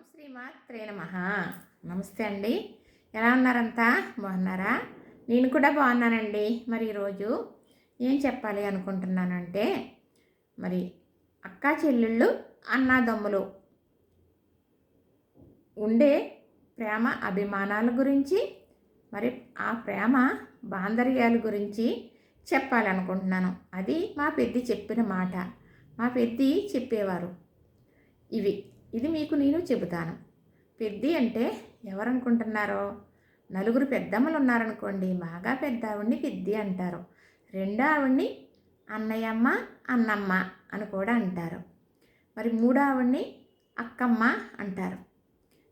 ఓం శ్రీమాత్రే నమ. నమస్తే అండి. ఎలా ఉన్నారంతా? బాగున్నారా? నేను కూడా బాగున్నానండి. మరి ఈరోజు ఏం చెప్పాలి అనుకుంటున్నానంటే మరి అక్క చెల్లెళ్ళు అన్నాదమ్ములు ఉండే ప్రేమ అభిమానాల గురించి మరి ఆ ప్రేమ బాంధర్యాల గురించి చెప్పాలనుకుంటున్నాను అది మా పెద్ది చెప్పిన మాట. మా పెద్ది చెప్పేవారు. ఇవి. ఇది మీకు నేను చెబుతాను. పెద్ది అంటే ఎవరనుకుంటున్నారో? నలుగురు పెద్దమ్మలు ఉన్నారనుకోండి బాగా పెద్ద ఆవిడ్ని పెద్ది అంటారు. రెండో ఆవిడ్ని అన్నయ్యమ్మ అన్నమ్మ అని కూడా అంటారు. మరి మూడో ఆవిడ్ని అక్కమ్మ అంటారు.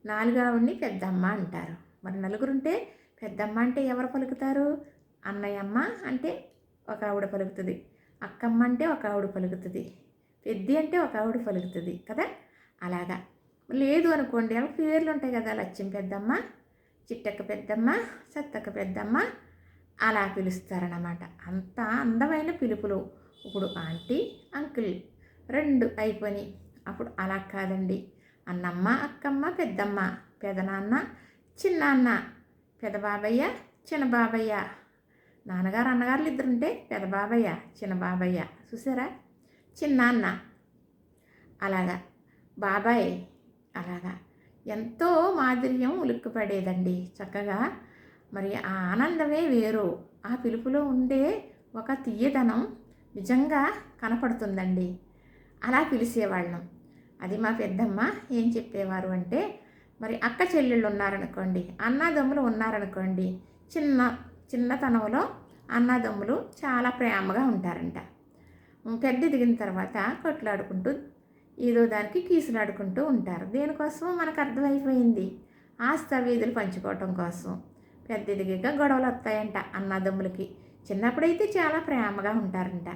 నాలుగో ఆవిడ్ని పెద్దమ్మ అంటారు. మరి నలుగురుంటే పెద్దమ్మ అంటే ఎవరు పలుకుతారు? అన్నయ్యమ్మ అంటే ఒక ఆవిడ పలుకుతుంది. అక్కమ్మ అంటే ఒక ఆవిడ పలుకుతుంది. పెద్ది అంటే ఒక ఆవిడ పలుకుతుంది కదా? అలాగా. లేదు అనుకోండి అవి పేర్లు ఉంటాయి కదా లక్ష్యం పెద్దమ్మ చిట్టక్క పెద్దమ్మ సత్తక్క పెద్దమ్మ అలా పిలుస్తారన్నమాట. అంత అందమైన పిలుపులు. ఇప్పుడు ఆంటీ అంకుల్ రెండు అయిపోయి అప్పుడు అలా కాదండి. అన్నమ్మ అక్కమ్మ పెద్దమ్మ పెదనాన్న చిన్నాన్న పెదబాబయ్య చిన్న బాబయ్య నాన్నగారు అన్నగారులు ఇద్దరుంటే పెద బాబయ్య చిన్న బాబయ్య చూసారా? చిన్నాన్న. అలాగా. బాబాయ్ అలాగా. ఎంతో మాధుర్యం ఉలిక్కిపడేదండి. చక్కగా మరి ఆ ఆనందమే వేరు. ఆ పిలుపులో ఉండే ఒక తీయదనం నిజంగా కనపడుతుందండి. అలా పిలిచేవాళ్ళం. అది మా పెద్దమ్మ ఏం చెప్పేవారు అంటే మరి అక్క చెల్లెళ్ళు ఉన్నారనుకోండి అన్నదమ్ములు ఉన్నారనుకోండి చిన్న చిన్నతనంలో అన్నదమ్ములు చాలా ప్రేమగా ఉంటారంట. పెద్ద దిగిన తర్వాత కొట్లాడుకుంటూ ఏదో దానికి కీసులాడుకుంటూ ఉంటారు. దేనికోసం మనకు అర్థమైపోయింది. ఆస్తి వీధులు పంచుకోవటం కోసం. పెద్ద ఎదిగిగా గొడవలు వస్తాయంట అన్నదమ్ములకి. చిన్నప్పుడైతే చాలా ప్రేమగా ఉంటారంట.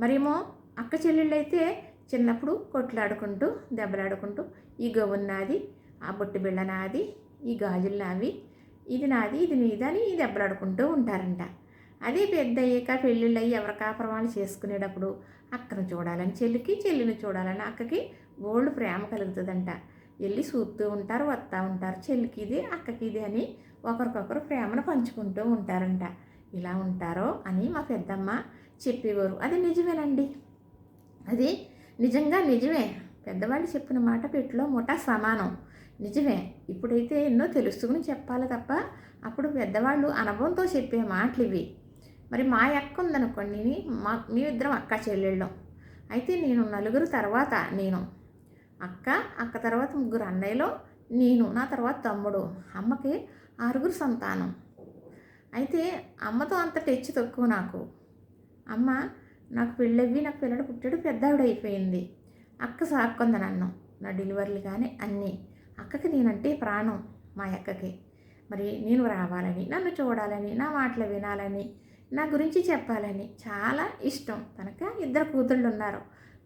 మరేమో అక్క చెల్లెళ్ళు అయితే చిన్నప్పుడు కొట్లాడుకుంటూ దెబ్బలాడుకుంటూ ఈ గవ్వును నాది ఆ బొట్టు బిళ్ళ నాది ఈ గాజులు నావి ఇది నాది ఇది నీదని దెబ్బలాడుకుంటూ ఉంటారంట. అదే పెద్ద అయ్యాక పెళ్ళిళ్ళు అయ్యి ఎవరి కాపురమాలు చేసుకునేటప్పుడు అక్కను చూడాలని చెల్లికి చెల్లిని చూడాలని అక్కకి బోల్డ్ ప్రేమ కలుగుతుందంట. వెళ్ళి చూస్తూ ఉంటారు వస్తూ ఉంటారు చెల్లికి ఇది అక్కకి ఇది అని ఒకరికొకరు ప్రేమను పంచుకుంటూ ఉంటారంట. ఇలా ఉంటారో అని మా పెద్దమ్మ చెప్పేవారు. అది నిజమేనండి. అది నిజంగా నిజమే. పెద్దవాళ్ళు చెప్పిన మాట పెట్టులో ముఠా సమానం. నిజమే. ఇప్పుడైతే ఎన్నో తెలుసుకుని చెప్పాలి తప్ప అప్పుడు పెద్దవాళ్ళు అనుభవంతో చెప్పే మాటలు ఇవి మరి మా అక్క ఉందనుకోండి మా మేమిద్దరం అక్క చెల్లెళ్ళం. అయితే నేను నలుగురు తర్వాత నేను అక్క అక్క తర్వాత ముగ్గురు అన్నయ్యలో నేను నా తర్వాత తమ్ముడు అమ్మకి ఆరుగురు సంతానం. అయితే అమ్మతో అంత టెచ్ తక్కువ నాకు. అమ్మ నాకు పెళ్ళవి నాకు పిల్లడు పుట్టాడు పెద్దావిడ అయిపోయింది. అక్క సాక్కుంది నన్ను. నా డెలివరీలు కానీ అన్నీ. అక్కకి నేనంటే ప్రాణం మా అక్కకి. మరి నేను రావాలని నన్ను చూడాలని నా మాటలు వినాలని నా గురించి చెప్పాలని చాలా ఇష్టం. తనక ఇద్దరు కూతుళ్ళు ఉన్నారు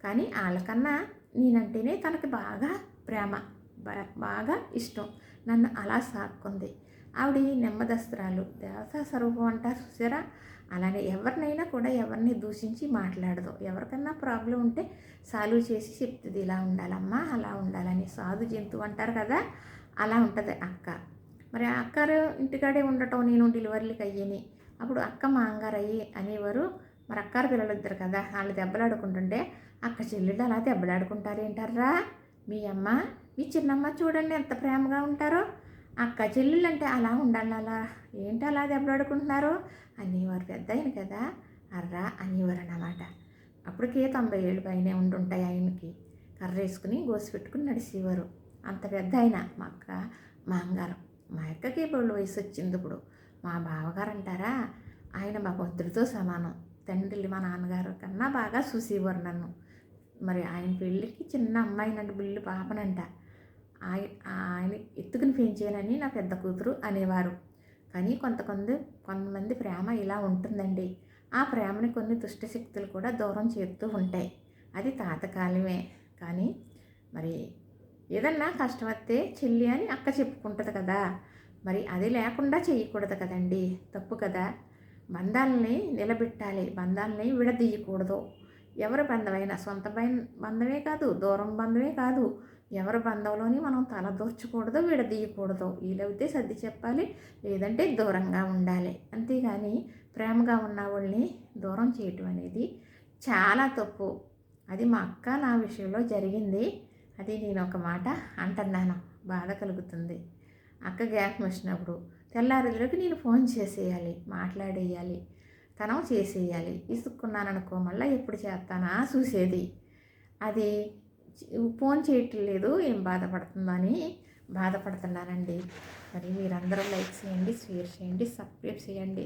కానీ వాళ్ళకన్నా నేనంటేనే తనకి బాగా ప్రేమ బాగా ఇష్టం. నన్ను అలా సాక్కుంది. ఆవిడ నెమ్మదస్త్రాలు దేవతా స్వరూపం అంటారు చూసారా? అలానే ఎవరినైనా కూడా ఎవరిని దూషించి మాట్లాడదు. ఎవరికన్నా ప్రాబ్లం ఉంటే సాల్వ్ చేసి చెప్తుంది ఇలా ఉండాలమ్మా అలా ఉండాలని సాధు జంతువు అంటారు కదా అలా ఉంటుంది అక్క. మరి అక్కరు ఇంటికాడే ఉండటం నేను డెలివరీలకు అయ్యని అప్పుడు అక్క మాంగారయ్యి అనేవారు మరి అక్కారు పిల్లలు ఇద్దరు కదా వాళ్ళు దెబ్బలాడుకుంటుంటే అక్క చెల్లెళ్ళు అలా దెబ్బలాడుకుంటారు ఏంటారా మీ అమ్మ మీ చిన్నమ్మ చూడండి ఎంత ప్రేమగా ఉంటారో. అక్క చెల్లెళ్ళు అంటే అలా ఉండాలి అలా ఏంటి అలా దెబ్బలాడుకుంటున్నారు? అనేవారు పెద్ద ఆయన కదా అర్రా అనేవారు అన్నమాట అప్పటికే తొంభై ఏళ్ళు పైనే ఉండుంటాయి ఆయనకి. కర్ర వేసుకుని గోసి పెట్టుకుని నడిచేవారు. అంత పెద్ద ఆయన మా అక్క మా అంగారం మా అక్కకి ఇప్పుడు వయసు వచ్చింది ఇప్పుడు. మా బావగారు అంటారా ఆయన మా భద్రుడితో సమానం. తండ్రి మా నాన్నగారు కన్నా బాగా చూసేవారు నన్ను. మరి ఆయన పెళ్ళికి చిన్న అమ్మాయినంట బిల్లు పాపనంట. ఆయన ఆయన ఎత్తుకుని పెంచానని నా పెద్ద కూతురు అనేవారు. కానీ కొంతమంది కొంతమంది ప్రేమ ఇలా ఉంటుందండి. ఆ ప్రేమని కొన్ని దుష్టశక్తులు కూడా దూరం చేస్తూ ఉంటాయి. అది తాతకాలమే కానీ మరి ఏదన్నా కష్టం వస్తే చెల్లి అని అక్క చెప్పుకుంటుంది కదా. మరి అది లేకుండా చేయకూడదు కదండి. తప్పు కదా. బంధాలని నిలబెట్టాలి. బంధాలని విడదీయకూడదు. ఎవరి బంధమైనా సొంత బంధమే కాదు దూరం బంధమే కాదు. ఎవరి బంధంలోని మనం తలదూర్చకూడదు విడదీయకూడదు. వీలైతే సర్ది చెప్పాలి లేదంటే దూరంగా ఉండాలి. అంతేగాని ప్రేమగా ఉన్న వాళ్ళని దూరం చేయటం అనేది చాలా తప్పు. అది మా అక్క నా విషయంలో జరిగింది. అది నేను ఒక మాట అంటున్నాను. బాధ కలుగుతుంది. అక్క గ్యాప్ వచ్చినప్పుడు తెల్లారిలోకి నేను ఫోన్ చేసేయాలి మాట్లాడేయాలి తనం చేసేయాలి. ఇసుక్కున్నాననుకో మళ్ళీ ఎప్పుడు చేస్తానా చూసేది. అది ఫోన్ చేయటం లేదు ఏం బాధపడుతుందని బాధపడుతున్నానండి. మరి మీరందరూ లైక్ చేయండి షేర్ చేయండి సబ్స్క్రైబ్ చేయండి.